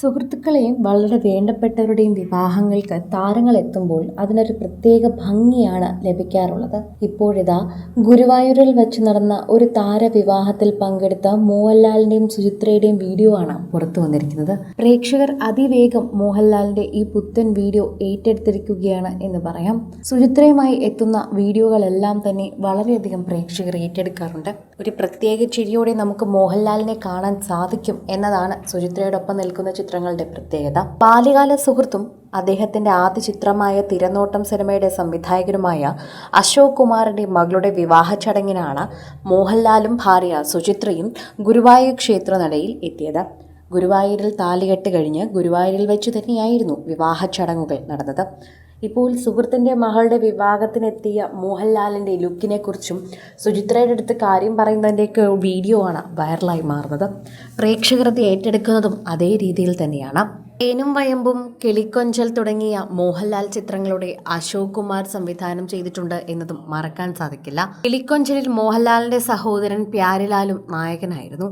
സുഹൃത്തുക്കളെയും വളരെ വേണ്ടപ്പെട്ടവരുടെയും വിവാഹങ്ങൾക്ക് താരങ്ങൾ എത്തുമ്പോൾ അതിനൊരു പ്രത്യേക ഭംഗിയാണ് ലഭിക്കാറുള്ളത്. ഇപ്പോഴിതാ ഗുരുവായൂരിൽ വെച്ച് നടന്ന ഒരു താരവിവാഹത്തിൽ പങ്കെടുത്ത മോഹൻലാലിന്റെയും സുചിത്രയുടെയും വീഡിയോ ആണ് പുറത്തു വന്നിരിക്കുന്നത്. പ്രേക്ഷകർ അതിവേഗം മോഹൻലാലിന്റെ ഈ പുത്തൻ വീഡിയോ ഏറ്റെടുത്തിരിക്കുകയാണ് എന്ന് പറയാം. സുചിത്രയുമായി എത്തുന്ന വീഡിയോകളെല്ലാം തന്നെ വളരെയധികം പ്രേക്ഷകർ ഏറ്റെടുക്കാറുണ്ട്. ഒരു പ്രത്യേക ചിരിയോടെ നമുക്ക് മോഹൻലാലിനെ കാണാൻ സാധിക്കും എന്നതാണ് സുചിത്രയോടൊപ്പം നിൽക്കുന്ന ചിത്രങ്ങളുടെ പ്രത്യേകത. ബാല്യകാല സുഹൃത്തും അദ്ദേഹത്തിന്റെ ആദ്യ ചിത്രമായ തിരനോട്ടം സിനിമയുടെ സംവിധായകനുമായ അശോക് കുമാറിന്റെ മകളുടെ വിവാഹ ചടങ്ങിനാണ് മോഹൻലാലും ഭാര്യ സുചിത്രയും ഗുരുവായൂർ ക്ഷേത്രനടയിൽ എത്തിയത്. ഗുരുവായൂരിൽ താലികെട്ട് കഴിഞ്ഞ് ഗുരുവായൂരിൽ വെച്ച് തന്നെയായിരുന്നു വിവാഹ ചടങ്ങുകൾ നടന്നത്. ഇപ്പോൾ സുഹൃത്തിന്റെ മകളുടെ വിവാഹത്തിനെത്തിയ മോഹൻലാലിന്റെ ലുക്കിനെക്കുറിച്ചും സുചിത്രയുടെ അടുത്ത് കാര്യം പറയുന്നതിന്റെയൊക്കെ വീഡിയോ ആണ് വൈറലായി മാറുന്നത്. പ്രേക്ഷകർ അത് ഏറ്റെടുക്കുന്നതും അതേ രീതിയിൽ തന്നെയാണ്. ഏനും വയമ്പും കിളിക്കൊഞ്ചൽ തുടങ്ങിയ മോഹൻലാൽ ചിത്രങ്ങളുടെ അശോക് കുമാർ സംവിധാനം ചെയ്തിട്ടുണ്ട് എന്നതും മറക്കാൻ സാധിക്കില്ല. കിളിക്കൊഞ്ചലിൽ മോഹൻലാലിന്റെ സഹോദരൻ പ്യാരിലാലും നായകനായിരുന്നു.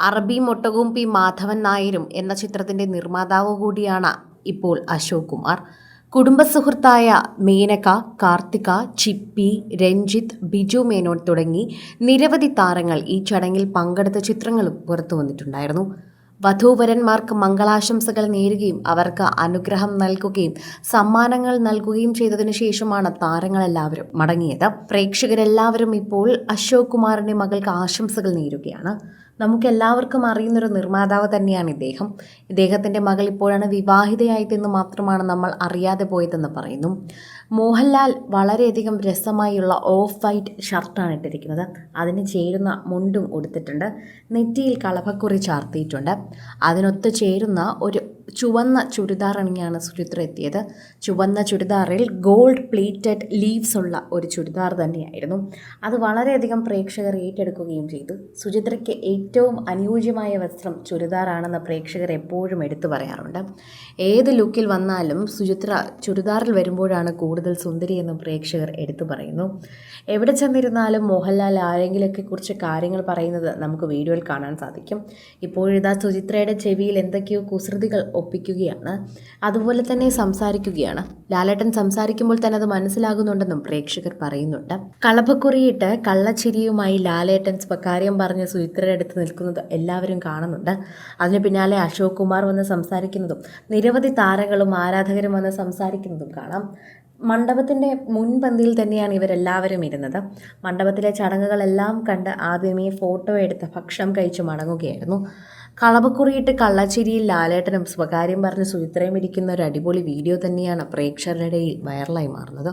അറബി മൊട്ടകും പി മാധവൻ നായരും എന്ന ചിത്രത്തിന്റെ നിർമ്മാതാവ് കൂടിയാണ് ഇപ്പോൾ അശോക് കുമാർ. കുടുംബസുഹൃത്തായ മേനക കാർത്തിക ചിപ്പി രഞ്ജിത്ത് ബിജു മേനോൻ തുടങ്ങി നിരവധി താരങ്ങൾ ഈ ചടങ്ങിൽ പങ്കെടുത്ത ചിത്രങ്ങളും പുറത്തു വന്നിട്ടുണ്ടായിരുന്നു. വധൂവരന്മാർക്ക് മംഗളാശംസകൾ നേരുകയും അവർക്ക് അനുഗ്രഹം നൽകുകയും സമ്മാനങ്ങൾ നൽകുകയും ചെയ്തതിനു ശേഷമാണ് താരങ്ങളെല്ലാവരും മടങ്ങിയത്. പ്രേക്ഷകരെല്ലാവരും ഇപ്പോൾ അശോക് കുമാറിന്റെ മകൾക്ക് ആശംസകൾ നേരുകയാണ്. നമുക്കെല്ലാവർക്കും അറിയുന്നൊരു നിർമ്മാതാവ് തന്നെയാണ് ഇദ്ദേഹം. ഇദ്ദേഹത്തിന്റെ മകൾ ഇപ്പോഴാണ് വിവാഹിതയായതെന്ന് മാത്രമാണ് നമ്മൾ അറിയാതെ പോയതെന്ന് പറയുന്നു. മോഹൻലാൽ വളരെയധികം രസമായുള്ള ഓഫ് വൈറ്റ് ഷർട്ടാണ് ഇട്ടിരിക്കുന്നത്. അതിന് ചേരുന്ന മുണ്ടും ഉടുത്തിട്ടുണ്ട്. നെറ്റിയിൽ കളഭക്കുറി ചാർത്തിയിട്ടുണ്ട്. അതിനൊത്ത് ചേരുന്ന ഒരു ചുവന്ന ചുരിദാർ അണിഞ്ഞാണ് സുചിത്ര എത്തിയത്. ചുവന്ന ചുരിദാറിൽ ഗോൾഡ് പ്ലേറ്റഡ് ലീവ്സ് ഉള്ള ഒരു ചുരിദാർ തന്നെയായിരുന്നു. അത് വളരെയധികം പ്രേക്ഷകർ ഏറ്റെടുക്കുകയും ചെയ്തു. സുചിത്രയ്ക്ക് ഏറ്റവും അനുയോജ്യമായ വസ്ത്രം ചുരിദാറാണെന്ന് പ്രേക്ഷകർ എപ്പോഴും എടുത്തു പറയാറുണ്ട്. ഏത് ലുക്കിൽ വന്നാലും സുചിത്ര ചുരിദാറിൽ വരുമ്പോഴാണ് കൂടുതൽ സുന്ദരി എന്ന് പ്രേക്ഷകർ എടുത്തു പറയുന്നു. എവിടെ ചെന്നിരുന്നാലും മോഹൻലാൽ ആരെങ്കിലൊക്കെ കുറിച്ച് കാര്യങ്ങൾ പറയുന്നത് നമുക്ക് വീഡിയോയിൽ കാണാൻ സാധിക്കും. ഇപ്പോഴിതാ സുചിത്രയുടെ ചെവിയിൽ എന്തൊക്കെയോ കുസൃതികൾ ഒപ്പിക്കുകയാണ്. അതുപോലെ തന്നെ സംസാരിക്കുകയാണ്. ലാലേട്ടൻ സംസാരിക്കുമ്പോൾ തന്നെ അത് മനസ്സിലാകുന്നുണ്ടെന്നും പ്രേക്ഷകർ പറയുന്നുണ്ട്. കളഭക്കുറിയിട്ട് കള്ളച്ചിരിയുമായി ലാലേട്ടൻ സ്വകാര്യം പറഞ്ഞ സുചിത്രയുടെ അടുത്ത് നിൽക്കുന്നത് എല്ലാവരും കാണുന്നുണ്ട്. അതിന് പിന്നാലെ അശോക് കുമാർ വന്ന് സംസാരിക്കുന്നതും നിരവധി താരങ്ങളും ആരാധകരും വന്ന് സംസാരിക്കുന്നതും കാണാം. മണ്ഡപത്തിന്റെ മുൻപന്തിയിൽ തന്നെയാണ് ഇവരെല്ലാവരും ഇരുന്നത്. മണ്ഡപത്തിലെ ചടങ്ങുകളെല്ലാം കണ്ട് ആദ്യമേ ഫോട്ടോ എടുത്ത് ഭക്ഷണം കഴിച്ച് മടങ്ങുകയായിരുന്നു. കളവക്കുറിയിട്ട് കള്ളച്ചിരിയിൽ ലാലേട്ടനും സ്വകാര്യം പറഞ്ഞ് സുചിത്രയും ഇരിക്കുന്ന ഒരു അടിപൊളി വീഡിയോ തന്നെയാണ് പ്രേക്ഷകരുടെ ഇടയിൽ വൈറലായി മാറുന്നത്.